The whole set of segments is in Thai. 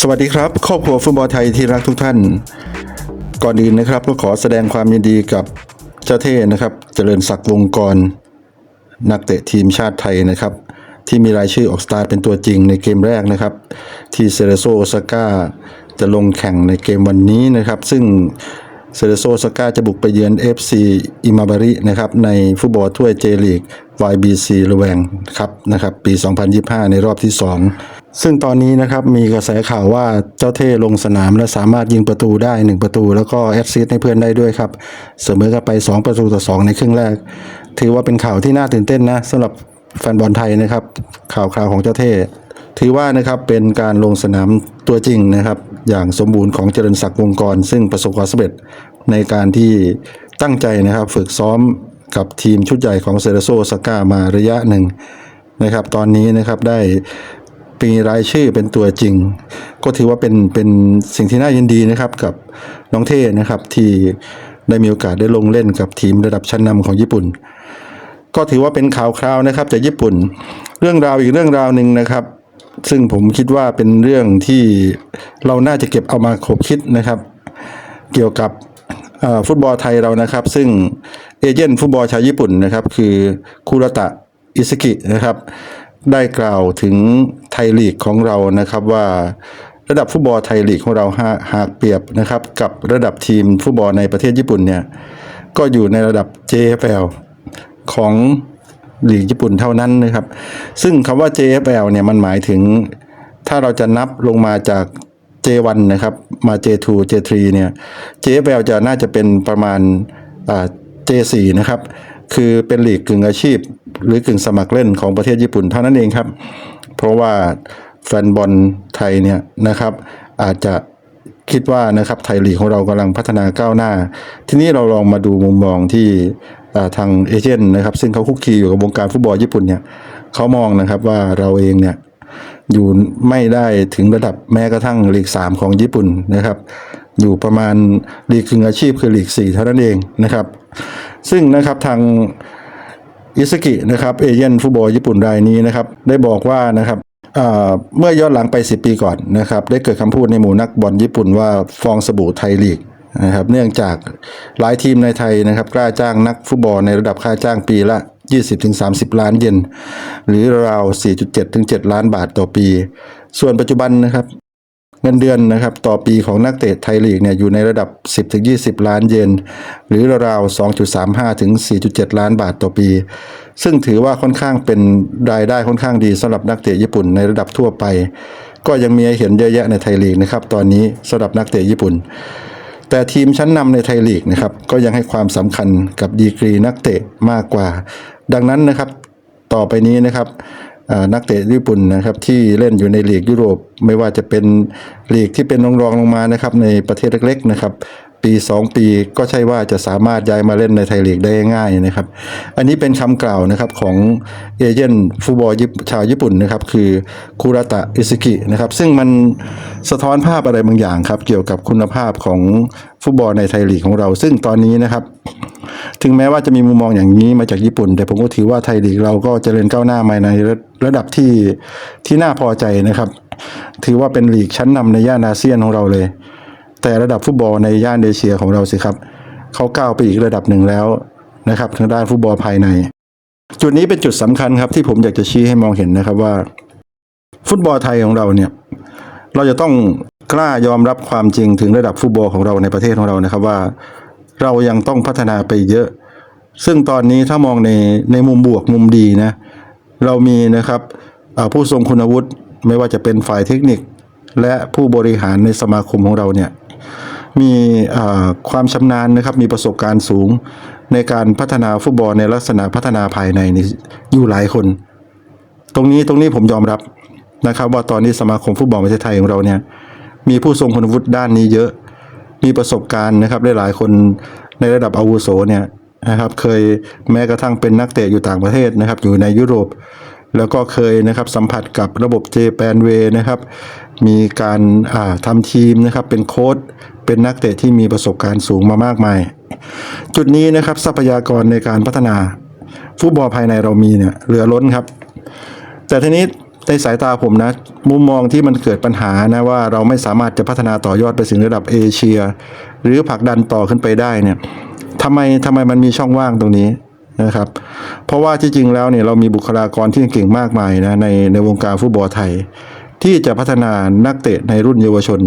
สวัสดีครับครอบครัวฟุตบอลไทยที่รักทุกท่าน ก่อนอื่นนะครับก็ขอแสดงความยินดีกับเจ้าเท่นะครับ เจริญศักดิ์วงกร นักเตะทีมชาติไทยนะครับ ที่มีรายชื่อออกสตาร์เป็นตัวจริงในเกมแรกนะครับ ที่เซเรโซอซาก้าจะลงแข่งในเกมวันนี้นะครับ ซึ่งเซเรโซโอซาก้าจะบุกไปเยือน FC อิมาบารินะครับในฟุตบอลถ้วยเจลีก YBC ระแวงครับนะครับปี 2025 ในรอบที่ 2 ซึ่งตอนนี้นะครับมีกระแสข่าวว่าเจ้าเท่ลงสนามและสามารถยิงประตูได้ 1 ประตู แล้วก็แอดซิสให้เพื่อนได้ด้วยครับเสมอกันไป 2 ประตูต่อ 2 ในครึ่งแรก ถือว่าเป็นข่าวที่น่าตื่นเต้นนะสำหรับแฟนบอลไทยนะครับ ข่าวคราวของเจ้าเท่ถือว่านะครับเป็นการลงสนามตัวจริงนะครับ อย่างสมบูรณ์ของเจริญศักดิ์วงกร ซึ่งประสบความสำเร็จในการที่ตั้งใจนะครับ ฝึกซ้อมกับทีมชุดใหญ่ของเซเรโซสก้ามาระยะหนึ่งนะครับ ตอนนี้นะครับได้ ปีรายชื่อเป็นตัวจริง ก็ถือว่าเป็นเป็นสิ่งที่น่ายินดีนะครับกับน้องเท่นะครับที่ได้มีโอกาสได้ลงเล่นกับทีมระดับชั้นนำของญี่ปุ่น ก็ถือว่าเป็นข่าวคราวนะครับจากญี่ปุ่น เรื่องราวอีกเรื่องราวหนึ่งนะครับ ซึ่งผมคิดว่าเป็นเรื่องที่เราน่าจะเก็บเอามาขบคิดนะครับ เกี่ยวกับฟุตบอลไทยเรานะครับ ซึ่งเอเจนต์ฟุตบอลชาวญี่ปุ่นนะครับ คือคุรตะอิสกินะครับ ได้กล่าวถึงไทยลีกของเรานะครับว่าระดับฟุตบอลไทยลีกของเราหากเปรียบนะครับกับระดับทีมฟุตบอลในประเทศญี่ปุ่นเนี่ยก็อยู่ในระดับ JFL ของลีกญี่ปุ่นเท่านั้นนะครับ ซึ่งคำว่า JFL เนี่ยมันหมายถึงถ้าเราจะนับลงมาจาก J1 นะครับมา J2 J3 เนี่ย JFL จะน่าจะเป็นประมาณ J4 นะครับ คือเป็นลีกกึ่งอาชีพ หรือกึ่งสมัครเล่นของประเทศญี่ปุ่นเท่านั้นเองครับ เพราะว่าแฟนบอลไทยเนี่ยนะครับอาจจะคิดว่านะครับไทยลีกของเรากำลังพัฒนาก้าวหน้า ทีนี้เราลองมาดูมุมมองที่ทางเอเจนต์นะครับ ซึ่งเขาคุกคีอยู่กับวงการฟุตบอลญี่ปุ่นเนี่ยเขามองนะครับว่าเราเองเนี่ยอยู่ไม่ได้ถึงระดับแม้กระทั่งลีก 3 ของญี่ปุ่นนะครับ อยู่ประมาณลีกคึงอาชีพคือลีก 4 เท่านั้นเองนะครับ ซึ่งนะครับทาง อิสกินะครับเอเย่นฟุตบอลญี่ปุ่นรายนี้นะครับได้บอกว่านะครับเมื่อย้อนหลังไป 10 ปีก่อนนะครับได้เกิดคำพูดในหมู่นักบอลญี่ปุ่นว่าฟองสบู่ไทยลีกนะครับเนื่องจากหลายทีมในไทยนะครับกล้าจ้างนักฟุตบอลในระดับค่าจ้างปีละ 20-30 ล้านเยนหรือราว 4.7ถึง7ล้านบาทต่อปี ส่วนปัจจุบันนะครับ เงินเดือนนะครับต่อปีของนักเตะไทยลีกเนี่ยอยู่ในระดับ 10ถึง20 ล้านเยนหรือราวๆ2.35ถึง4.7 ล้านบาทต่อปี ซึ่งถือว่าค่อนข้างเป็นรายได้ค่อนข้างดีสำหรับนักเตะญี่ปุ่นในระดับทั่วไป ก็ยังมีให้เห็นเยอะแยะในไทยลีกนะครับตอนนี้สำหรับนักเตะญี่ปุ่น แต่ทีมชั้นนำในไทยลีกนะครับก็ยังให้ความสำคัญกับดีกรีนักเตะมากกว่า ดังนั้นนะครับต่อไปนี้นะครับ นักเตะญี่ปุ่นนะครับที่เล่นอยู่ในลีกยุโรป ไม่ว่าจะเป็นลีกที่เป็นรองรองลงมานะครับในประเทศเล็กๆนะครับ ปี 2 ปีก็ใช่ว่าจะสามารถย้ายมาเล่นในไทยลีกได้ง่ายนะครับ อันนี้เป็นคำกล่าวนะครับของเอเจนต์ฟุตบอลชาวญี่ปุ่นนะครับคือคุรตะอิสกินะครับซึ่งมันสะท้อนภาพอะไรบางอย่างครับเกี่ยวกับคุณภาพของฟุตบอลในไทยลีกของเรา ซึ่งตอนนี้นะครับ ถึงแม้ว่าจะมีมุมมองอย่างนี้มาจากญี่ปุ่น แต่ผมก็ถือว่าไทยลีกเราก็เจริญก้าวหน้ามาในระระดับที่ที่น่าพอใจนะครับ ถือว่าเป็นลีกชั้นนำในย่านอาเซียนของเราเลย แต่ระดับฟุตบอลในย่านเอเชียของเราสิครับเขาก้าวไปอีกระดับหนึ่งแล้วนะครับ ทางด้านฟุตบอลภายใน จุดนี้เป็นจุดสำคัญครับที่ผมอยากจะชี้ให้มองเห็นนะครับว่า ฟุตบอลไทยของเราเนี่ย เราจะต้องกล้ายอมรับความจริงถึงระดับฟุตบอลของเราในประเทศของเรานะครับว่า เรายังต้องพัฒนาไปเยอะ ซึ่งตอนนี้ถ้ามองในในมุมบวกมุมดีนะ เรามีนะครับผู้ทรงคุณวุฒิไม่ว่าจะเป็นฝ่ายเทคนิค และผู้บริหารในสมาคมของเราเนี่ย มีความชำนาญนะครับ มีประสบการณ์สูงในการพัฒนาฟุตบอลในลักษณะพัฒนาภายในนี่อยู่หลายคน ตรงนี้ตรงนี้ผมยอมรับนะครับ ว่าตอนนี้สมาคมฟุตบอลประเทศไทยของเราเนี่ย มีผู้ทรงคุณวุฒิด้านนี้เยอะ มีประสบการณ์นะครับหลายๆคนในระดับอาวุโสเนี่ยนะครับเคยแม้กระทั่งเป็นนักเตะอยู่ต่างประเทศนะครับ อยู่ในยุโรป แล้วก็เคยนะครับสัมผัสกับระบบเจแปนเวนะครับ มีการอ่าทำทีมนะครับเป็นโค้ชเป็นนักเตะที่มีประสบการณ์สูงมามากมาย จุดนี้นะครับทรัพยากรในการพัฒนาฟุตบอลภายในเรามีเนี่ยเหลือล้นครับ แต่ทีนี้ในสายตาผมนะ มุมมองที่มันเกิดปัญหานะว่าเราไม่สามารถจะพัฒนาต่อยอดไปถึงระดับเอเชีย หรือผลักดันต่อขึ้นไปได้เนี่ยทำไมทำไมมันมีช่องว่างตรงนี้นะครับ เพราะว่าที่จริงแล้วเนี่ยเรามีบุคลากรที่เก่งมากมายนะในในวงการฟุตบอลไทย ที่จะพัฒนานักเตะในรุ่นเยาวชน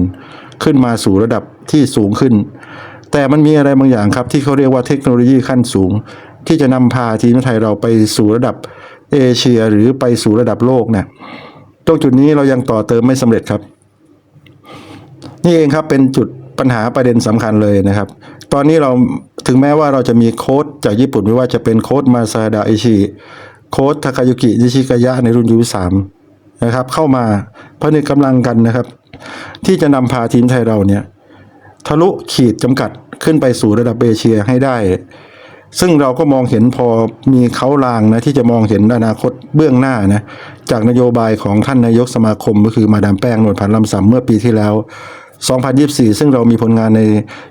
ขึ้นมาสู่ระดับที่สูงขึ้น แต่มันมีอะไรบางอย่างครับที่เขาเรียกว่าเทคโนโลยีขั้นสูง ที่จะนำพาทีมไทยเราไปสู่ระดับเอเชียหรือไปสู่ระดับโลกเนี่ยตรงจุดนี้เรายังต่อเติมไม่สำเร็จครับ นี่เองครับเป็นจุดปัญหาประเด็นสำคัญเลยนะครับ ตอนนี้เราถึงแม้ว่าเราจะมีโค้ดจากญี่ปุ่นไม่ว่าจะเป็นโค้ดมาซาดาอิชิ โค้ดทาคายุกินิชิกายะในรุ่นยูสาม นะครับเข้ามาผนึกกำลังกันนะครับ ที่จะนำพาทีมไทยเราเนี่ยทะลุขีดจำกัดขึ้นไปสู่ระดับเอเชียให้ได้ ซึ่งเราก็มองเห็นพอมีเขาลางนะที่จะมองเห็นอนาคตเบื้องหน้านะจากนโยบายของท่านนายกสมาคมก็คือมาดามแป้งนวลพันธ์ลำสำเมื่อปีที่แล้ว 2024 ซึ่งเรามีผลงานใน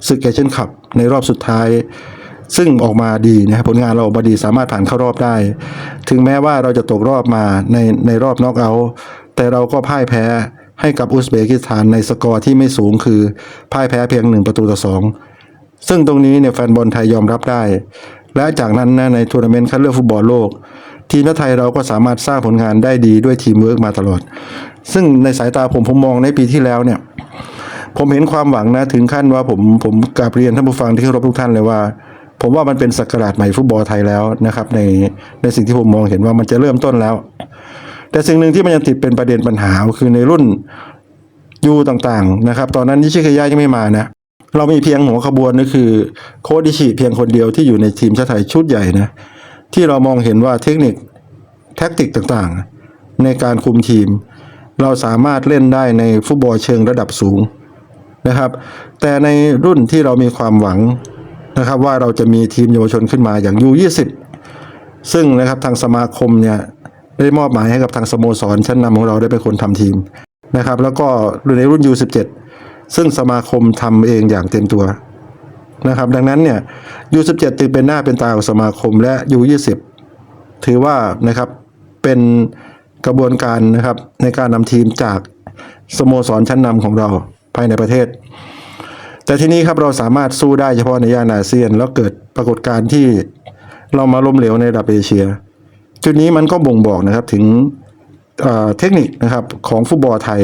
ศึกเอเชียนคัพในรอบสุดท้าย ซึ่งออกมาดีนะครับผลงานเราออกมาดีสามารถผ่านเข้ารอบได้ ถึงแม้ว่าเราจะตกรอบมาในในรอบน็อกเอาท์แต่เราก็พ่ายแพ้ให้กับอุซเบกิสถานในสกอร์ที่ไม่สูงคือพ่ายแพ้เพียงหนึ่งประตูต่อสองซึ่งตรงนี้เนี่ยแฟนบอลไทยยอมรับได้ และจากนั้นนะในทัวร์นาเมนต์คัดเลือกฟุตบอลโลก ทีมชาติไทยเราก็สามารถสร้างผลงานได้ดีด้วยทีมเวิร์กมาตลอด ซึ่งในสายตาผมผมมองในปีที่แล้วเนี่ยผมเห็นความหวังนะถึงขั้นว่าผมผมกราบเรียนท่านผู้ฟังที่เคารพทุกท่านเลยว่า ผมว่ามันเป็นสักราชใหม่ฟุตบอลไทยแล้วนะครับ ในในสิ่งที่ผมมองเห็นว่ามันจะเริ่มต้นแล้ว แต่สิ่งหนึ่งที่มันยังติดเป็นประเด็นปัญหาคือในรุ่นยูต่างๆนะครับ ตอนนั้นนิชิคายะยังไม่มานะเรามีเพียงหัวขบวนก็คือ โคดดิชิเพียงคนเดียวที่อยู่ในทีมชาติไทยชุดใหญ่นะที่เรามองเห็นว่าเทคนิคแท็กติกต่างๆ ในการคุมทีม เราสามารถเล่นได้ในฟุตบอลเชิงระดับสูงนะครับ แต่ในรุ่นที่เรามีความหวัง นะครับว่าเราจะมีทีมเยาวชนขึ้นมาอย่าง U20 ซึ่งนะครับทางสมาคมเนี่ยได้มอบหมายให้กับทางสโมสรชั้นนำของเราได้เป็นคนทำทีมนะครับ แล้วก็ในรุ่น U17 ซึ่งสมาคมทำเองอย่างเต็มตัวนะครับ ดังนั้นเนี่ย U17 จึงเป็นหน้าเป็นตาของสมาคมและ U20 ถือว่านะครับเป็นกระบวนการนะครับในการนำทีมจากสโมสรชั้นนำของเราภายในประเทศ แต่ทีนี้ครับเราสามารถสู้ได้เฉพาะในย่านอาเซียน แล้วเกิดปรากฏการณ์ที่เรามาล้มเหลวในระดับเอเชีย จุดนี้มันก็บ่งบอกนะครับถึงเทคนิคนะครับของฟุตบอลไทย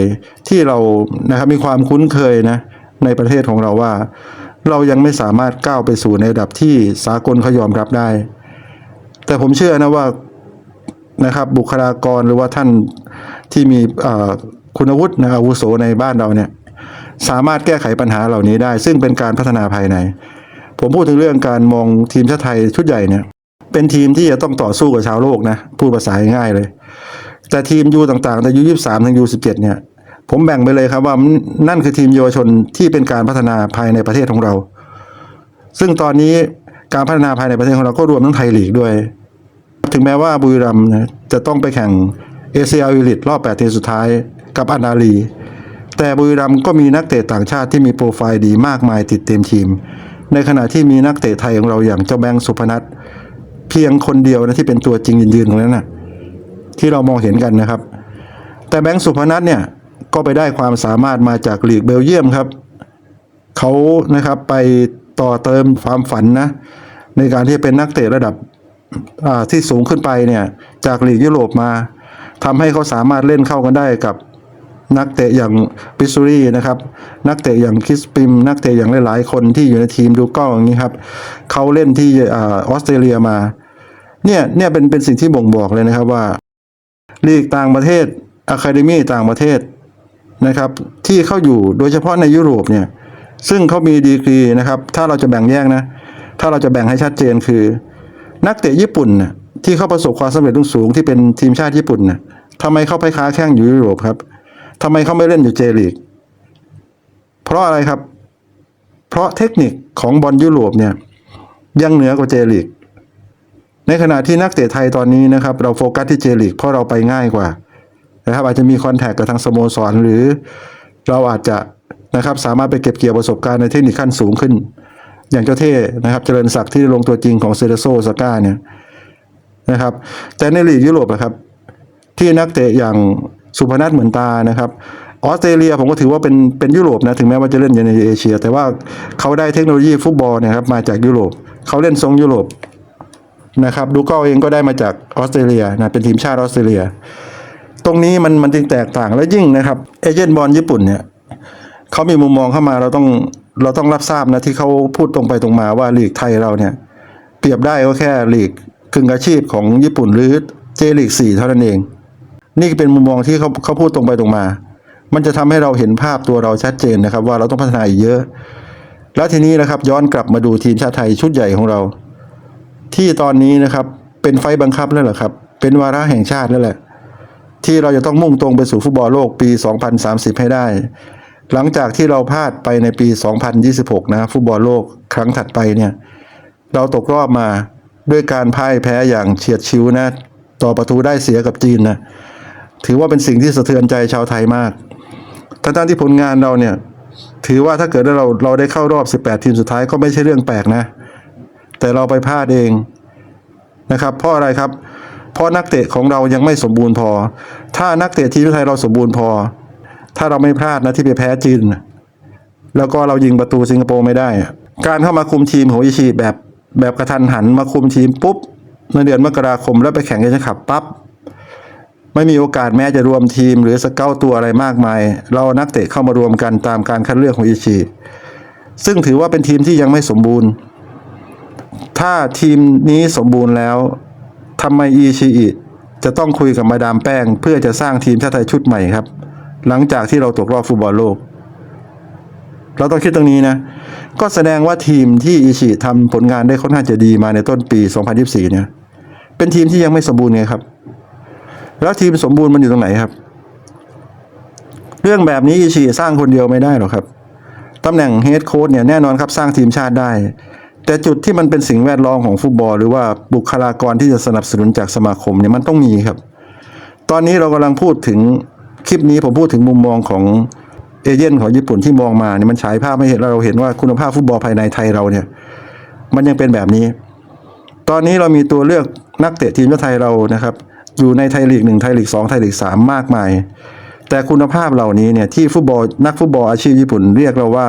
ที่เรานะครับมีความคุ้นเคยนะในประเทศของเราว่า เรายังไม่สามารถก้าวไปสู่ในระดับที่สากลเขายอมรับได้ แต่ผมเชื่อนะว่านะครับบุคลากรหรือว่าท่านที่มีอ่อคุณวุฒินะอาวุโสในบ้านเราเนี่ย สามารถแก้ไขปัญหาเหล่านี้ได้ ซึ่งเป็นการพัฒนาภายใน ผมพูดถึงเรื่องการมองทีมชาติไทยชุดใหญ่เนี่ย เป็นทีมที่จะต้องต่อสู้กับชาวโลกนะพูดภาษาง่ายเลย แต่ทีมยูต่างๆ แต่ยูยี่สามถึงยูสิบเจ็ดเนี่ย ผมแบ่งไปเลยครับว่านั่นคือทีมเยาวชนที่เป็นการพัฒนาภายในประเทศของเรา ซึ่งตอนนี้การพัฒนาภายในประเทศของเราก็รวมทั้งไทยลีกด้วย ถึงแม้ว่าบุรีรัมย์จะต้องไปแข่งเอเชียลีกรอบ8ทีมสุดท้ายกับอานาลี แต่บุรีรัมย์ก็มีนักเตะต่างชาติที่มีโปรไฟล์ดีมากมายติดเต็มทีม ในขณะที่มีนักเตะไทยของเราอย่างเจ้าแบงค์สุพนัทเพียงคนเดียวนะที่เป็นตัวจริงยืนๆของนั้นนะที่เรามองเห็นกันนะครับ แต่แบงค์สุพนัทเนี่ยก็ไปได้ความสามารถมาจากลีกเบลเยียมครับเขานะครับไปต่อเติมความฝันนะในการที่เป็นนักเตะระดับที่สูงขึ้นไปเนี่ยจากลีกยุโรปมาทำให้เขาสามารถเล่นเข้ากันได้กับ นักเตะอย่างปิซูรี่นะครับ นักเตะอย่างคิสปิม นักเตะอย่างหลายๆ คนที่อยู่ในทีมดูกล้องอย่างนี้ครับเขาเล่นที่ออสเตรเลียมา เนี่ยเนี่ยเป็นเป็นสิ่งที่บ่งบอกเลยนะครับว่าลีกต่างประเทศอะคาเดมี่ต่างประเทศนะครับ ที่เข้าอยู่โดยเฉพาะในยุโรปเนี่ย ซึ่งเขามีดีกรีนะครับ ถ้าเราจะแบ่งแยกนะ ถ้าเราจะแบ่งให้ชัดเจนคือ นักเตะญี่ปุ่นนะที่เขาประสบความสำเร็จสูงที่เป็นทีมชาติญี่ปุ่นนะทำไมเขาไปค้าแข่งอยู่ยุโรปครับ ทำไมเขาไม่เล่นอยู่เจลีก เพราะอะไรครับ เพราะเทคนิคของบอลยุโรปเนี่ยยังเหนือกว่าเจลีก ในขณะที่นักเตะไทยตอนนี้นะครับ เราโฟกัสที่เจลีกเพราะเราไปง่ายกว่านะครับ อาจจะมีคอนแทคกับทางสโมสรหรือเราอาจจะนะครับสามารถไปเก็บเกี่ยวประสบการณ์ในเทคนิคขั้นสูงขึ้น อย่างเจ้าเท่นะครับ เจริญศักดิ์ที่ลงตัวจริงของเซเรโซสก้าเนี่ยนะครับ แต่ในลีกยุโรปอะครับ ที่นักเตะอย่าง สุพนัทเหมือนตานะครับออสเตรเลียผมก็ถือว่าเป็นเป็นยุโรปนะถึงแม้ว่าจะเล่นอยู่ในเอเชีย แต่ว่าเขาได้เทคโนโลยีฟุตบอลเนะครับมาจากยุโรปเขาเล่นทรงยุโรปนะครับดูก็เองก็ได้มาจากออสเตรเลียนะเป็นทีมชาติออสเตรเลีย ตรงนี้มันมันจึงแตกต่างและยิ่งนะครับเอเจนต์บอลญี่ปุ่นเนี่ยเขามีมุมมองเข้ามาเราต้องเราต้องรับทราบนะที่เขาพูดตรงไปตรงมาว่าลีกไทยเราเนี่ยเปรียบได้ก็แค่ลีกกึ่งอาชีพของญี่ปุ่นหรือเจลีกสี่เท่านั้นเอง นี่เป็นมุมมองที่เขาเขาพูดตรงไปตรงมา มันจะทำให้เราเห็นภาพตัวเราชัดเจนนะครับ ว่าเราต้องพัฒนาอีกเยอะ แล้วทีนี้นะครับย้อนกลับมาดูทีมชาติไทยชุดใหญ่ของเรา ที่ตอนนี้นะครับเป็นไฟบังคับแล้วเหรอครับ เป็นวาระแห่งชาติแล้วแหละ ที่เราจะต้องมุ่งตรงไปสู่ฟุตบอลโลกปี 2030 ให้ได้ หลังจากที่เราพลาดไปในปี 2026 นะฟุตบอลโลกครั้งถัดไปเนี่ยเราตกรอบมาด้วยการพ่ายแพ้อย่างเฉียดชิวนะ ต่อประตูได้เสียกับจีนนะ ถือว่าเป็นสิ่งที่สะเทือนใจชาวไทยมากทั้งๆที่ผลงานเราเนี่ย ถือว่าถ้าเกิดเราเราได้เข้ารอบ 18 ทีมสุดท้ายก็ไม่ใช่เรื่องแปลกนะ แต่เราไปพลาดเองนะครับ เพราะอะไรครับ เพราะนักเตะของเรายังไม่สมบูรณ์พอ ถ้านักเตะทีมไทยเราสมบูรณ์พอ ถ้าเราไม่พลาดนะที่ไปแพ้จีนแล้วก็เรายิงประตูสิงคโปร์ไม่ได้ การเข้ามาคุมทีมของอิชิแบบแบบกระทันหันมาคุมทีมปุ๊บในเดือนมกราคมแล้วไปแข่งเอเชียนคัพปั๊บ ไม่มีโอกาสแม้จะรวมทีมหรือสเกลตัวอะไรมากมาย เราอานักเตะเข้ามารวมกันตามการคัดเลือกของอิชิซึ่งถือว่าเป็นทีมที่ยังไม่สมบูรณ์ ถ้าทีมนี้สมบูรณ์แล้วทำไมอิชิอิจะต้องคุยกับมาดามแป้ง เพื่อจะสร้างทีมชาติไทยชุดใหม่ครับ หลังจากที่เราตกรอบฟุตบอลโลก เราต้องคิดตรงนี้นะ ก็แสดงว่าทีมที่อิชิทำผลงานได้ค่อนข้างจะดีมาในต้นปี 2024 เนี่ย เป็นทีมที่ยังไม่สมบูรณ์ไงครับ แล้วทีมสมบูรณ์มันอยู่ตรงไหนครับ เรื่องแบบนี้อิชิสร้างคนเดียวไม่ได้หรอกครับตำแหน่งเฮดโค้ชเนี่ยแน่นอนครับสร้างทีมชาติได้ แต่จุดที่มันเป็นสิ่งแวดล้อมของฟุตบอล หรือว่าบุคลากรที่จะสนับสนุนจากสมาคมเนี่ยมันต้องมีครับ ตอนนี้เรากำลังพูดถึงคลิปนี้ผมพูดถึงมุมมองของเอเย่นของญี่ปุ่นที่มองมาเนี่ยมันฉายภาพให้เห็นเราเห็นว่าคุณภาพฟุตบอลภายในไทยเราเนี่ย มันยังเป็นแบบนี้ ตอนนี้เรามีตัวเลือกนักเตะทีมชาติไทยเรานะครับ อยู่ในไทยลีกหนึ่งไทยลีกสองไทยลีกสามมากมาย แต่คุณภาพเหล่านี้เนี่ยที่ฟุตบอลนักฟุตบอลอาชีพญี่ปุ่นเรียกเราว่า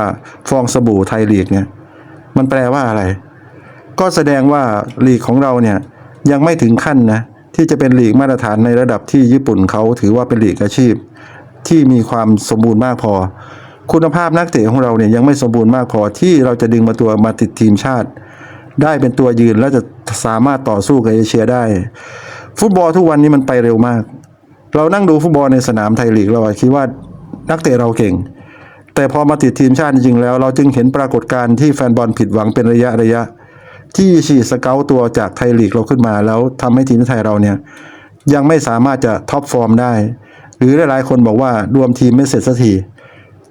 ฟองสบู่ไทยลีกเนี่ยมันแปลว่าอะไร ก็แสดงว่าลีกของเราเนี่ยยังไม่ถึงขั้นนะที่จะเป็นลีกมาตรฐานในระดับที่ญี่ปุ่นเขาถือว่าเป็นลีกอาชีพ ที่มีความสมบูรณ์มากพอ คุณภาพนักเตะของเราเนี่ยยังไม่สมบูรณ์มากพอที่เราจะดึงมาตัวมาติดทีมชาติ ได้เป็นตัวยืนและจะสามารถต่อสู้กับเอเชียได้ ฟุตบอลทุกวันนี้มันไปเร็วมาก เรานั่งดูฟุตบอลในสนามไทยลีกเราคิดว่านักเตะเราเก่ง แต่พอมาติดทีมชาติจริงแล้ว เราจึงเห็นปรากฏการณ์ที่แฟนบอลผิดหวังเป็นระยะระยะ ที่ฉีดสเกลตัวจากไทยลีกเราขึ้นมา แล้วทำให้ทีมไทยเราเนี่ยยังไม่สามารถจะท็อปฟอร์มได้ หรือหลายๆคนบอกว่ารวมทีมไม่เสร็จสักที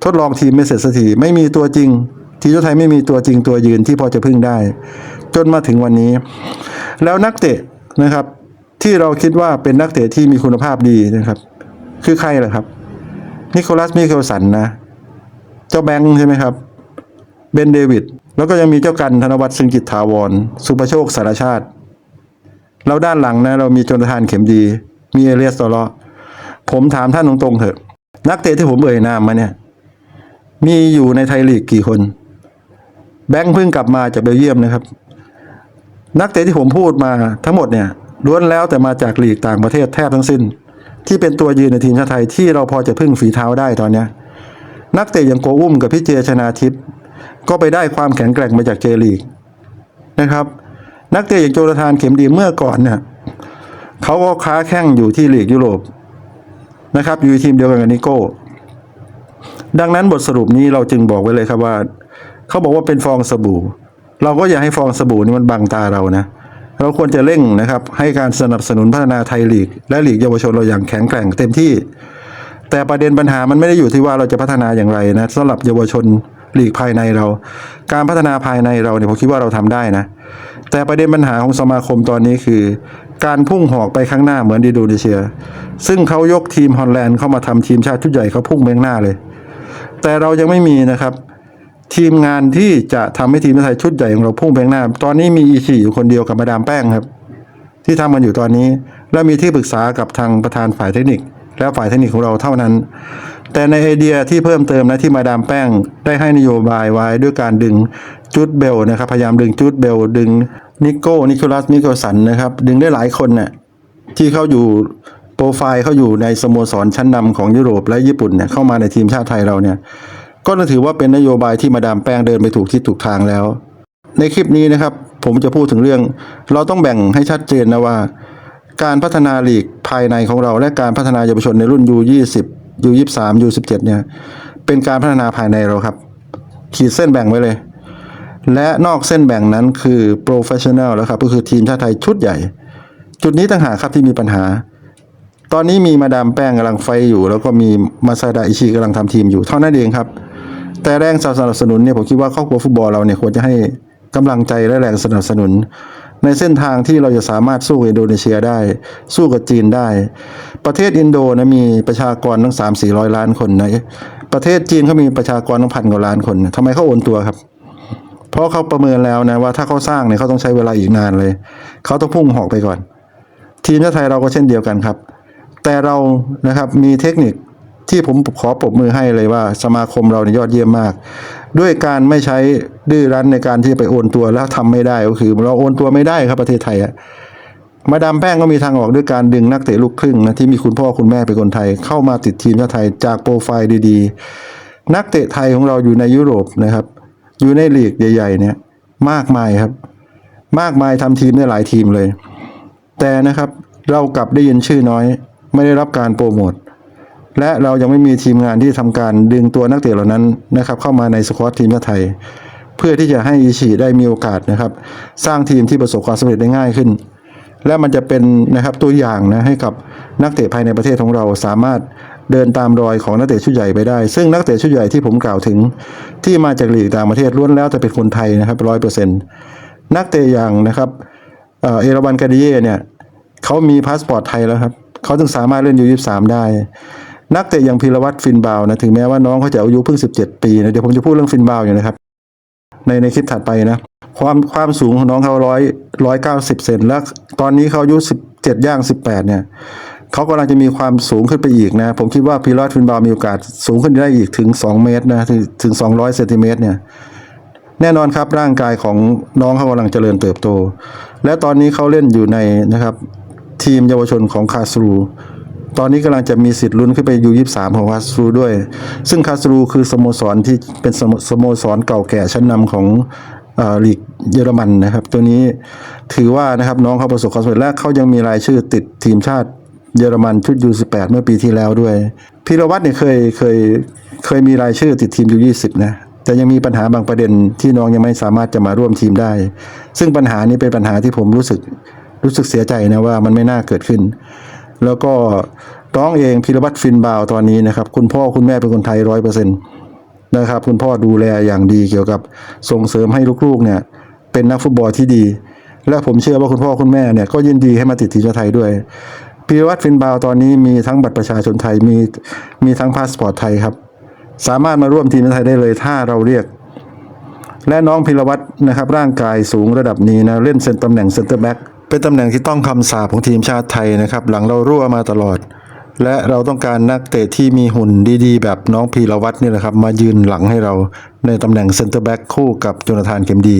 ทดลองทีมไม่เสร็จสักทีไม่มีตัวจริง ทีมชาติไทยไม่มีตัวจริงตัวยืนที่พอจะพึ่งได้ จนมาถึงวันนี้ แล้วนักเตะนะครับ ที่เราคิดว่าเป็นนักเตะที่มีคุณภาพดีนะครับ คือใครล่ะครับ นิโคลัสมิเคลสันนะ เจ้าแบงค์ใช่ไหมครับ เบนเดวิด แล้วก็ยังมีเจ้ากันธนวัฒน์ซึ่งกิจถาวร สุประโชคสารชาติเราด้านหลังนะ เรามีจนทานเข็มดี มีเอเลียสตอลผมถามท่านตรงๆเถอะ นักเตะที่ผมเอ่ยนามมาเนี่ย มีอยู่ในไทยลีกกี่คน แบงค์เพิ่งกลับมาจากเบลเยียมนะครับ นักเตะที่ผมพูดมาทั้งหมดเนี่ย ล้วนแล้วแต่มาจากลีกต่างประเทศแทบทั้งสิ้น ที่เป็นตัวยืนในทีมชาติไทยที่เราพอจะพึ่งฝีเท้าได้ตอนนี้นักเตะอย่างโกอุ้มกับพี่เจชนาทิพย์ก็ไปได้ความแข็งแกร่งมาจากเจลีกนะครับ นักเตะอย่างโจนาธานเข็มดีเมื่อก่อนเนี่ยเขาก็ค้าแข่งอยู่ที่ลีกยุโรปนะครับอยู่ทีมเดียวกันกับนิโก้ ดังนั้นบทสรุปนี้เราจึงบอกไว้เลยครับว่า เขาบอกว่าเป็นฟองสบู่ เราก็อย่าให้ฟองสบู่นี่มันบังตาเรานะ เราควรจะเร่งนะครับ ให้การสนับสนุนพัฒนาไทยลีก และลีกเยาวชนเราอย่างแข็งแกร่งเต็มที่ แต่ประเด็นปัญหามันไม่ได้อยู่ที่ว่าเราจะพัฒนาอย่างไรนะสำหรับเยาวชนลีกภายในเรา การพัฒนาภายในเราเนี่ยผมคิดว่าเราทำได้นะ แต่ประเด็นปัญหาของสมาคมตอนนี้คือ การพุ่งหอกไปข้างหน้าเหมือนอิโดนีเซีย ซึ่งเขายกทีมฮอลแลนด์เข้ามาทำทีมชาติชุดใหญ่เขาพุ่งไปข้างหน้าเลย แต่เรายังไม่มีนะครับ ทีมงานที่จะทำให้ทีมไทยชุดใหญ่ของเราพุ่งไปข้างหน้า ตอนนี้มีอีชีอยู่คนเดียวกับมาดามแป้งครับ ที่ทำกันอยู่ตอนนี้ และมีที่ปรึกษากับทางประธานฝ่ายเทคนิค และฝ่ายเทคนิคของเราเท่านั้น แต่ในไอเดียที่เพิ่มเติมนะที่มาดามแป้ง ได้ให้นโยบายไว้ด้วยการดึงจูดเบลนะครับพยายามดึงจูดเบลดึงนิโก้นิโคลัสนิโคลสันนะครับดึงได้หลายคนน่ะที่เขาอยู่โปรไฟล์เขาอยู่ในสโมสรชั้นนำของยุโรปและญี่ปุ่นเนี่ยเข้ามาในทีมชาติไทยเราเนี่ย ก็ถือว่าเป็นนโยบายที่มาดามแป้งเดินไปถูกทิศถูกทางแล้ว ในคลิปนี้นะครับ ผมจะพูดถึงเรื่อง เราต้องแบ่งให้ชัดเจนนะว่า การพัฒนาลีกภายในของเรา และการพัฒนาเยาวชนในรุ่น U20 U23 U17 เนี่ยเป็นการพัฒนาภายในเราครับ ขีดเส้นแบ่งไว้เลย และนอกเส้นแบ่งนั้นคือ professional แล้วครับก็คือทีมชาติไทยชุดใหญ่ จุดนี้ต่างหากครับที่มีปัญหาตอนนี้มีมาดามแป้งกำลังไฟอยู่ แล้วก็มีมาซาดาอิชิกำลังทำทีมอยู่ เท่านั้นเองครับ แต่แรงสนับสนุนเนี่ยผมคิดว่าครอบครัวฟุตบอลเราเนี่ยควรจะให้กำลังใจและแรงสนับสนุน ในเส้นทางที่เราจะสามารถสู้อินโดนีเซียได้ สู้กับจีนได้ ประเทศอินโดนะมีประชากรตั้งสามสี่ร้อยล้านคนนะประเทศจีนเขามีประชากรตั้งพันกว่าล้านคนนะทำไมเขาโอนตัวครับ เพราะเขาประเมินแล้วนะว่าถ้าเขาสร้างเนี่ยเขาต้องใช้เวลาอีกนานเลย เขาต้องพุ่งหอกไปก่อน ทีมชาติไทยเราก็เช่นเดียวกันครับ แต่เรานะครับมีเทคนิค ที่ผมขอปรบมือให้เลยว่าสมาคมเราเนี่ยยอดเยี่ยมมาก ด้วยการไม่ใช้ดื้อรั้นในการที่จะไปโอนตัวแล้วทำไม่ได้ก็คือเราโอนตัวไม่ได้ครับประเทศไทยอะมาดามแป้งก็มีทางออกด้วยการดึงนักเตะลูกครึ่งนะที่มีคุณพ่อคุณแม่เป็นคนไทย เข้ามาติดทีมชาติไทยจากโปรไฟล์ดีๆ นักเตะไทยของเราอยู่ในยุโรปนะครับ อยู่ในลีกใหญ่ๆเนี่ยมากมายครับ มากมายทำทีมได้หลายทีมเลย แต่นะครับเรากลับได้ยินชื่อน้อย ไม่ได้รับการโปรโมท และเรายังไม่มีทีมงานที่ทำการดึงตัวนักเตะเหล่านั้นนะครับเข้ามาในสควอตทีมชาติไทย เพื่อที่จะให้อิชิได้มีโอกาสนะครับ สร้างทีมที่ประสบความสำเร็จได้ง่ายขึ้น และมันจะเป็นนะครับตัวอย่างนะให้กับนักเตะภายในประเทศของเราสามารถเดินตามรอยของนักเตะชุดใหญ่ไปได้ ซึ่งนักเตะชุดใหญ่ที่ผมกล่าวถึง ที่มาจากลีกต่างประเทศล้วนแล้วแต่เป็นคนไทยนะครับร้อยเปอร์เซ็นต์นักเตะอย่างนะครับเอ่อเอราวันกาดิเย่เนี่ยเขามีพาสปอร์ตไทยแล้วครับเขาถึงสามารถเล่นยูยี่สามได้ นักเตะอย่างพีรวัตรฟินบาวนะถึงแม้ว่าน้องเขาจะอายุเพิ่ง 17 ปีนะเดี๋ยวผมจะพูดเรื่องฟินบาวอยู่นะครับ ในในคลิปถัดไปนะ ความความสูงของน้องเขาร้อยร้อยเก้าสิบเซนแล้วตอนนี้เขาอายุสิบเจ็ดย่างสิบแปดเนี่ยเขากำลังจะมีความสูงขึ้นไปอีกนะ ผมคิดว่าพีรวัตรฟินบาวมีโอกาสสูงขึ้นได้อีกถึง2เมตรนะถึงถึง200เซนติเมตรเนี่ยแน่นอนครับร่างกายของน้องเขากำลังเจริญเติบโต และตอนนี้เขาเล่นอยู่ในนะครับทีมเยาวชนของคาสรู ตอนนี้กำลังจะมีสิทธิ์ลุ้นขึ้นไปยูยี่สามของคาสรูด้วย ซึ่งคาสรูคือสโมสรที่เป็นสโมสโมสรเก่าแก่ชั้นนำของอ่อลีกเยอรมันนะครับ ตัวนี้ถือว่านะครับน้องเขาประสบความสำเร็จและเขายังมีรายชื่อติดทีมชาติเยอรมันชุดยูสิบแปดเมื่อปีที่แล้วด้วยพีรวัตรเนี่ยเคยเคยเคยมีรายชื่อติดทีมยูยี่สิบนะแต่ยังมีปัญหาบางประเด็นที่น้องยังไม่สามารถจะมาร่วมทีมได้ ซึ่งปัญหานี้เป็นปัญหาที่ผมรู้สึกรู้สึกเสียใจนะว่ามันไม่น่าเกิดขึ้น แล้วก็น้องเองพิรวัตรฟินบาวตอนนี้นะครับ คุณพ่อคุณแม่เป็นคนไทยร้อยเปอร์เซ็นต์นะครับคุณพ่อดูแลอย่างดีเกี่ยวกับส่งเสริมให้ลูกๆเนี่ยเป็นนักฟุตบอลที่ดี และผมเชื่อว่าคุณพ่อคุณแม่เนี่ยก็ยินดีให้มาติดทีมชาติไทยด้วยพิรวัตรฟินบาวตอนนี้มีทั้งบัตรประชาชนไทยมีมีทั้งพาสปอร์ตไทยครับ สามารถมาร่วมทีมชาติไทยได้เลยถ้าเราเรียก และน้องพิรวัตรนะครับร่างกายสูงระดับนี้นะเล่นเซนตำแหน่งเซนเตอร์แบ็ก เป็นตำแหน่งที่ต้องคำสาปของทีมชาติไทยนะครับ หลังเรารั่วมาตลอด และเราต้องการนักเตะที่มีหุ่นดีๆ แบบน้องพีรวัตรนี่แหละครับ มายืนหลังให้เราในตำแหน่งเซนเตอร์แบ็กคู่กับโจนาธานเข็มดี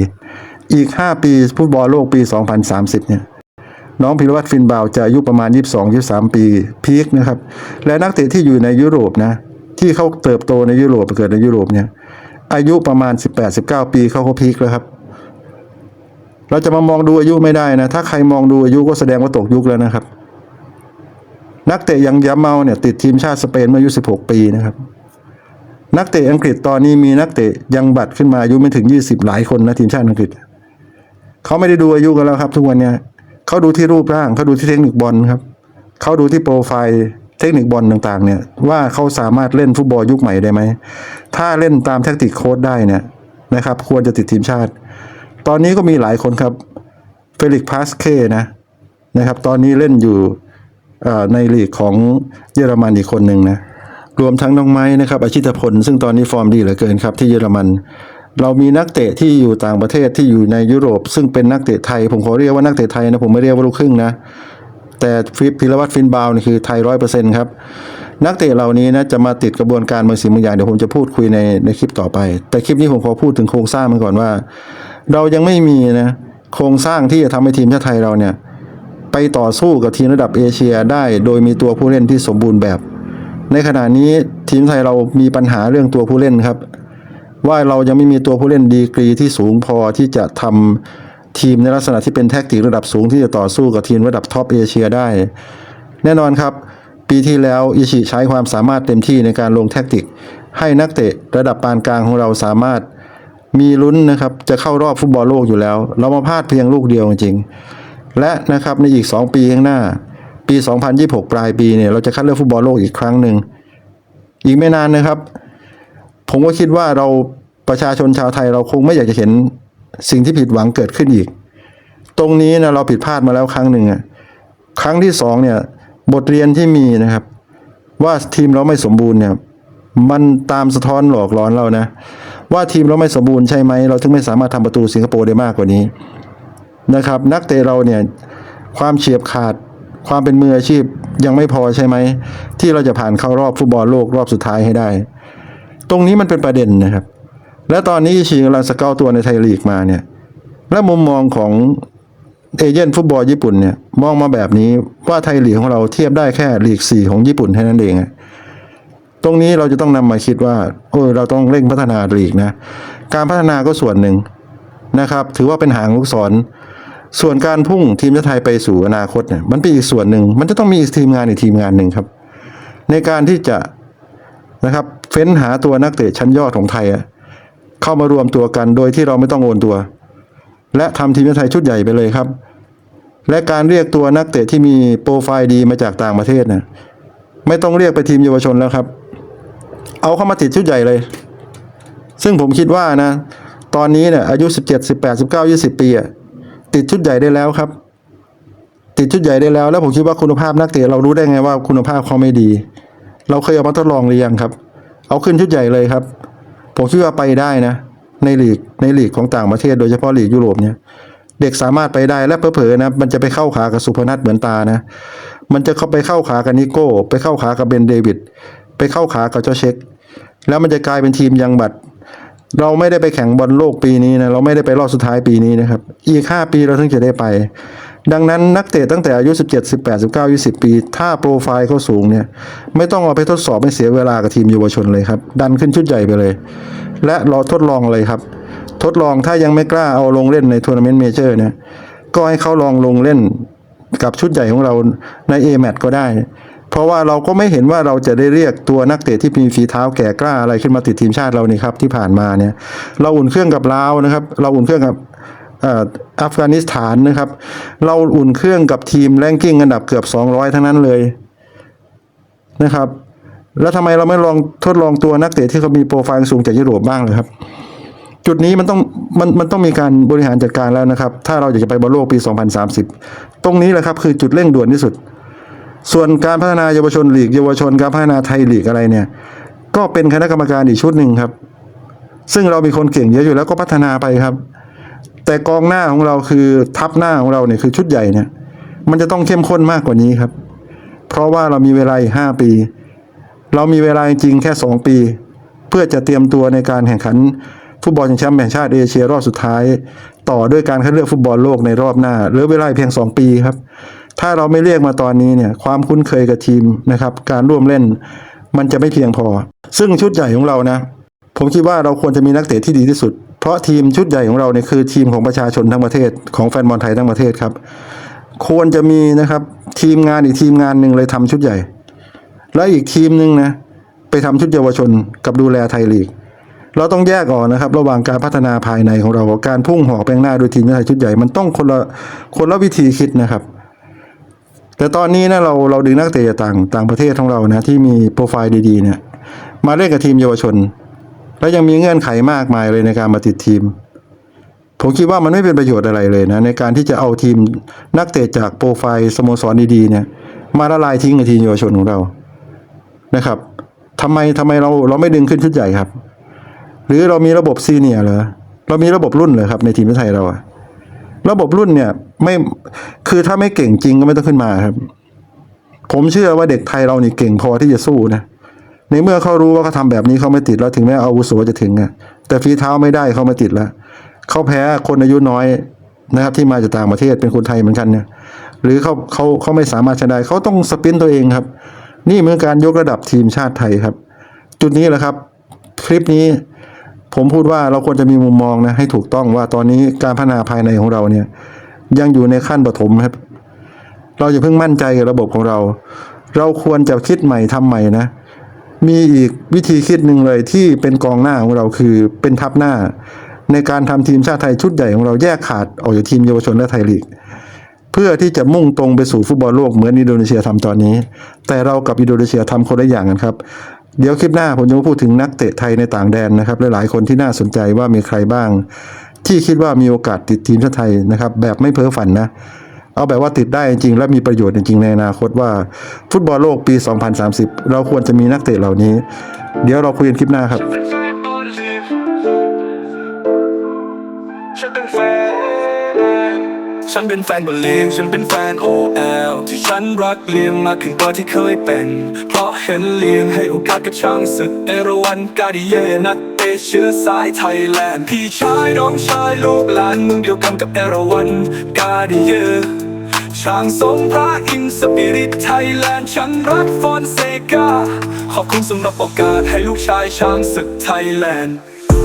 อีก 5 ปีฟุตบอลโลกปี 2030 เนี่ยน้องพิรวัตรฟินบาวจะอายุประมาณ 22-23 ปีพีคนะครับ และนักเตะที่อยู่ในยุโรปนะที่เขาเติบโตในยุโรปเกิดในยุโรปเนี่ยอายุประมาณ 18-19 ปีเขาก็พีคแล้วครับ เราจะมามองดูอายุไม่ได้นะ ถ้าใครมองดูอายุก็แสดงว่าตกยุคแล้วนะครับ นักเตะอยังยาเมาเนี่ยติดทีมชาติสเปนเมื่ออายุ 16 ปีนะครับ นักเตะอังกฤษตอนนี้มีนักเตะยังบัตรขึ้นมาอายุไม่ถึง 20 หลายคนนะทีมชาติอังกฤษ เขาไม่ได้ดูอายุกันแล้วครับ ทุกวันเนี้ยเขาดูที่รูปร่างเขาดูที่เทคนิคบอลครับเขาดูที่โปรไฟล์เทคนิคบอลต่างๆ เนี่ยว่าเขาสามารถเล่นฟุตบอลยุคใหม่ได้ไหมถ้าเล่นตามแทคติกโค้ดได้เนี่ยนะครับ ควรจะติดทีมชาติ ตอนนี้ก็มีหลายคนครับเฟลิกพาสเคนะนะครับ ตอนนี้เล่นอยู่ในลีกของเยอรมันอีกคนหนึ่งนะรวมทั้งน้องไม้นะครับอาชิตพล ซึ่งตอนนี้ฟอร์มดีเหลือเกินครับ ที่เยอรมัน เรามีนักเตะที่อยู่ต่างประเทศที่อยู่ในยุโรป ซึ่งเป็นนักเตะไทย ผมขอเรียกว่านักเตะไทยนะผมไม่เรียกว่าลูกครึ่งนะแต่ฟิพิรวัตรฟินบาวนี่คือไทยร้อยเปอร์เซ็นต์ครับนักเตะเหล่านี้นะจะมาติดกระบวนการบางสิ่งบางอย่างเดี๋ยวผมจะพูดคุยในในคลิปต่อไป แต่คลิปนี้ผมขอพูดถึงโครงสร้างมันก่อนว่า เรายังไม่มีนะโครงสร้างที่จะทำให้ทีมชาติไทยเราเนี่ย ไปต่อสู้กับทีมระดับเอเชียได้โดยมีตัวผู้เล่นที่สมบูรณ์แบบ ในขณะนี้ทีมไทยเรามีปัญหาเรื่องตัวผู้เล่นครับ ว่าเรายังไม่มีตัวผู้เล่นดีกรีที่สูงพอที่จะทำทีมในลักษณะที่เป็นแท็กติกระดับสูงที่จะต่อสู้กับทีมระดับท็อปเอเชียได้ แน่นอนครับ ปีที่แล้วอิชิใช้ความสามารถเต็มที่ในการลงแท็กติก ให้นักเตะระดับปานกลางของเราสามารถ มีลุ้นนะครับจะเข้ารอบฟุตบอลโลกอยู่แล้ว เรามาพลาดเพียงลูกเดียวจริงๆและนะครับในอีก 2 ปีข้างหน้า ปี 2026 ปลายปีเนี่ยเราจะคัดเลือกฟุตบอลโลกอีกครั้งหนึ่งอีกไม่นานนะครับ ผมก็คิดว่าเราประชาชนชาวไทยเราคงไม่อยากจะเห็นสิ่งที่ผิดหวังเกิดขึ้นอีก ตรงนี้นะเราผิดพลาดมาแล้วครั้งหนึ่งอะครั้งที่สองเนี่ยบทเรียนที่มีนะครับ ว่าทีมเราไม่สมบูรณ์เนี่ยมันตามสะท้อนหลอกหลอนเรานะ ว่าทีมเราไม่สมบูรณ์ใช่ไหม เราถึงไม่สามารถทำประตูสิงคโปร์ได้มากกว่านี้นะครับ นักเตะเราเนี่ยความเฉียบขาดความเป็นมืออาชีพยังไม่พอใช่ไหม ที่เราจะผ่านเข้ารอบฟุตบอลโลกรอบสุดท้ายให้ได้ ตรงนี้มันเป็นประเด็นนะครับ และตอนนี้อิชิกำลังสเกาตัวในไทยลีกมาเนี่ยและมุมมองของเอเจนต์ฟุตบอลญี่ปุ่นเนี่ยมองมาแบบนี้ว่าไทยลีกของเราเทียบได้แค่ลีกสี่ของญี่ปุ่นแค่นั้นเองอะ ตรงนี้เราจะต้องนำมาคิดว่าโอ้เราต้องเร่งพัฒนาลีกนะ การพัฒนาก็ส่วนหนึ่งนะครับ ถือว่าเป็นหางลูกศร ส่วนการพุ่งทีมชาติไทยไปสู่อนาคตเนี่ยมันเป็นอีกส่วนหนึ่ง มันจะต้องมีอีกทีมงานอีกทีมงานหนึ่งครับ ในการที่จะนะครับเฟ้นหาตัวนักเตะชั้นยอดของไทยเข้ามารวมตัวกันโดยที่เราไม่ต้องโอนตัว และทำทีมชาติไทยชุดใหญ่ไปเลยครับ และการเรียกตัวนักเตะที่มีโปรไฟล์ดีมาจากต่างประเทศนะไม่ต้องเรียกไปทีมเยาวชนแล้วครับ เอาเข้ามาติดชุดใหญ่เลย ซึ่งผมคิดว่านะ ตอนนี้เนี่ยอายุ 17 18 19 20 ปีอะติดชุดใหญ่ได้แล้วครับ ติดชุดใหญ่ได้แล้ว แล้วผมคิดว่าคุณภาพนักเตะเรารู้ได้ไงว่าคุณภาพเขาไม่ดี เราเคยเอามาทดลองหรือยังครับ เอาขึ้นชุดใหญ่เลยครับ ผมคิดว่าไปได้นะ ในลีกในลีกของต่างประเทศ โดยเฉพาะลีกยุโรปเนี่ยเด็กสามารถไปได้และเผลอๆนะมันจะไปเข้าขากับสุพนัทเหมือนตานะ มันจะเข้าไปเข้าขากับนิโก้ ไปเข้าขากับเบนเดวิด ไปเข้าขากับเจ้าเช็ค แล้วมันจะกลายเป็นทีมยังบัตร เราไม่ได้ไปแข่งบอลโลกปีนี้นะเราไม่ได้ไปรอบสุดท้ายปีนี้นะครับ อีก 5 ปีเราถึงจะได้ไป ดังนั้นนักเตะตั้งแต่อายุ 17 18 19 20 ปี ถ้าโปรไฟล์เขาสูงเนี่ย ไม่ต้องเอาไปทดสอบไม่เสียเวลากับทีมเยาวชนเลยครับ ดันขึ้นชุดใหญ่ไปเลย และรอทดลองเลยครับ ทดลองถ้ายังไม่กล้าเอาลงเล่นในทัวร์นาเมนต์เมเจอร์เนี่ยก็ให้เขาลองลงเล่นกับชุดใหญ่ของเราใน a m a t ก็ได้ เพราะว่าเราก็ไม่เห็นว่าเราจะได้เรียกตัวนักเตะที่มีฝีเท้าแก่กล้าอะไรขึ้นมาติดทีมชาติเรานี่ครับที่ผ่านมาเนี่ย เราอุ่นเครื่องกับลาวนะครับ เราอุ่นเครื่องกับอ่ออัฟกานิสถานนะครับ เราอุ่นเครื่องกับทีมแรงกิ้งอันดับเกือบ 200 ทั้งนั้นเลยนะครับ แล้วทำไมเราไม่ลองทดลองตัวนักเตะที่เขามีโปรไฟล์สูงจากยุโรปบ้างเลยครับ จุดนี้มันต้องมันมันต้องมีการบริหารจัดการแล้วนะครับ ถ้าเราอยากจะไปบอลโลกปี 2030 ตรงนี้แหละครับคือจุดเร่งด่วนที่สุด ส่วนการพัฒนาเยาวชนลีกเยาวชนการพัฒนาไทยลีกอะไรเนี่ย ก็เป็นคณะกรรมการอีกชุดหนึ่งครับ ซึ่งเรามีคนเก่งเยอะอยู่แล้วก็พัฒนาไปครับ แต่กองหน้าของเราคือทัพหน้าของเราเนี่ยคือชุดใหญ่เนี่ย มันจะต้องเข้มข้นมากกว่านี้ครับ เพราะว่าเรามีเวลาห้าปี เรามีเวลาจริงแค่สองปี เพื่อจะเตรียมตัวในการแข่งขันฟุตบอลชิงแชมป์แห่งชาติเอเชียรอบสุดท้าย ต่อด้วยการคัดเลือกฟุตบอลโลกในรอบหน้าเหลือเวลาเพียง 2 ปีครับ ถ้าเราไม่เรียกมาตอนนี้เนี่ยความคุ้นเคยกับทีมนะครับ การร่วมเล่นมันจะไม่เพียงพอ ซึ่งชุดใหญ่ของเรานะ ผมคิดว่าเราควรจะมีนักเตะที่ดีที่สุด เพราะทีมชุดใหญ่ของเราเนี่ยคือทีมของประชาชนทั้งประเทศของแฟนบอลไทยทั้งประเทศครับ ควรจะมีนะครับทีมงานอีกทีมงานหนึ่งเลยทำชุดใหญ่ และอีกทีมหนึ่งนะไปทำชุดเยาวชนกับดูแลไทยลีกเราต้องแยกออกนะครับ ระหว่างการพัฒนาภายในของเรากับการพุ่งหอกแปลงหน้าโดยทีมชาติไทยชุดใหญ่มันต้องคนละคนละวิธีคิดนะครับ แต่ตอนนี้นะเราเราดึงนักเตะจากต่างต่างประเทศของเรานะที่มีโปรไฟล์ดีๆเนี่ยมาเล่นกับทีมเยาวชน แล้วยังมีเงื่อนไขมากมายเลยในการมาติดทีม ผมคิดว่ามันไม่เป็นประโยชน์อะไรเลยนะในการที่จะเอาทีมนักเตะจากโปรไฟล์สโมสรดีๆเนี่ยมาละลายทิ้งกับทีมเยาวชนของเรานะครับทำไมทำไมเราเราไม่ดึงขึ้นชุดใหญ่ครับ หรือเรามีระบบซีเนียร์เหรอเรามีระบบรุ่นเหรอครับในทีมชาติไทยเราอะ ระบบรุ่นเนี่ยไม่คือถ้าไม่เก่งจริงก็ไม่ต้องขึ้นมาครับ ผมเชื่อว่าเด็กไทยเรานี่เก่งพอที่จะสู้นะในเมื่อเขารู้ว่าเขาทำแบบนี้เขาไม่ติดแล้วถึงแม้อาวุโสจะถึงอะแต่ฝีเท้าไม่ได้เขาไม่ติดแล้วเขาแพ้คนอายุน้อยนะครับที่มาจากต่างประเทศเป็นคนไทยเหมือนกันเนี่ย หรือเขาเขาเขาไม่สามารถชนะได้เขาต้องสปินต์ตัวเองครับ นี่เหมือนการยกระดับทีมชาติไทยครับ จุดนี้แหละครับ คลิปนี้ ผมพูดว่าเราควรจะมีมุมมองนะให้ถูกต้องว่าตอนนี้การพัฒนาภายในของเราเนี่ย ยังอยู่ในขั้นปฐมครับ เราอย่าเพิ่งมั่นใจกับระบบของเรา เราควรจะคิดใหม่ทำใหม่นะ มีอีกวิธีคิดหนึ่งเลยที่เป็นกองหน้าของเราคือเป็นทัพหน้า ในการทำทีมชาติไทยชุดใหญ่ของเราแยกขาดออกจากทีมเยาวชนและไทยลีกเพื่อที่จะมุ่งตรงไปสู่ฟุตบอลโลกเหมือนอินโดนีเซียทำตอนนี้ แต่เรากับอินโดนีเซียทำคนละอย่างกันครับ เดี๋ยวคลิปหน้าผมจะมาพูดถึงนักเตะไทยในต่างแดนนะครับหลายๆคนที่น่าสนใจว่ามีใครบ้าง ที่คิดว่ามีโอกาสติดทีมชาติไทยนะครับ แบบไม่เพ้อฝันนะ เอาแบบว่าติดได้จริงและมีประโยชน์จริงในอนาคตว่าฟุตบอลโลกปี 2030 เราควรจะมีนักเตะเหล่านี้ เดี๋ยวเราคุยกันคลิปหน้าครับ ฉันเป็นแฟนบอลลีมฉันเป็นแฟน OL ที่ฉันรักเลียงมากขึ้นกว่าที่เคยเป็น เพราะเห็นเลียงให้โอกาสกับช่างศึกเอราวันกาดิเยนักเตะเชื้อสายไทยแลนด์ พี่ชายน้องชายลูกหลานเมึงเดียวกันกับเอราวันกาดิเยช่างทรงพระอินสปิริตไทยแลนด์ ฉันรักฟอนเซกาขอบคุณสำหรับโอกาสให้ลูกชายช้างศึกไทยแลนด์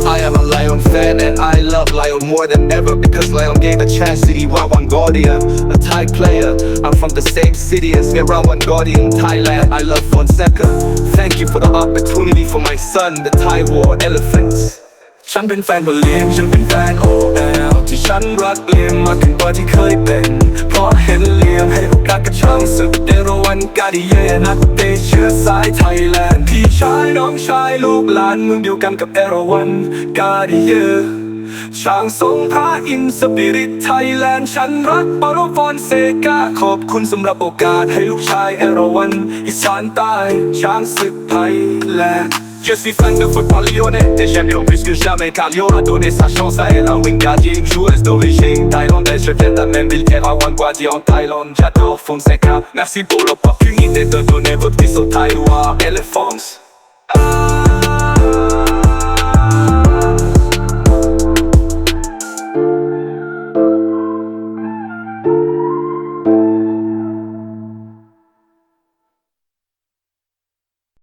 I am a Lion fan and I love Lion more than ever because Lion gave a chance to Iwan One Guardian, a Thai player. I'm from the same city as Iran One Guardian, Thailand. I love Fonseca. Thank you for the opportunity for my son, the Thai War Elephants. ฉันเป็นแฟนบอลเลียมฉันเป็นแฟน OL ที่ฉันรักเลียมมากขึ้นกว่าที่เคยเป็น เพราะเห็น กาสกับช่างศึกเอรวันกาดิเยนักเตะเชื้อสายไทยแลนด์พี่ชายน้องชายลูกหลานเมืองเดียวกันกับเอราวันกาดิเยช่างทรงพระอินสปิริตไทยแลนด์ฉันรักปารฟอนเซกาขอบคุณสำหรับโอกาสให้ลูกชายเอราวันอีสานใต้ช้างศึกไทยแลนด์ Je suis fan de football lyonnais T'es champion plus que jamais. Car Lyon a donné sa chance à elle Un wing gardien, une joueuse d'origine thaïlandaise. Je viens de la même ville qu'Erawan Guadi en Thaïlande. J'adore Fonseca. Merci pour l'opportunité de donner votre fils au Taïwan Elephants. Ah.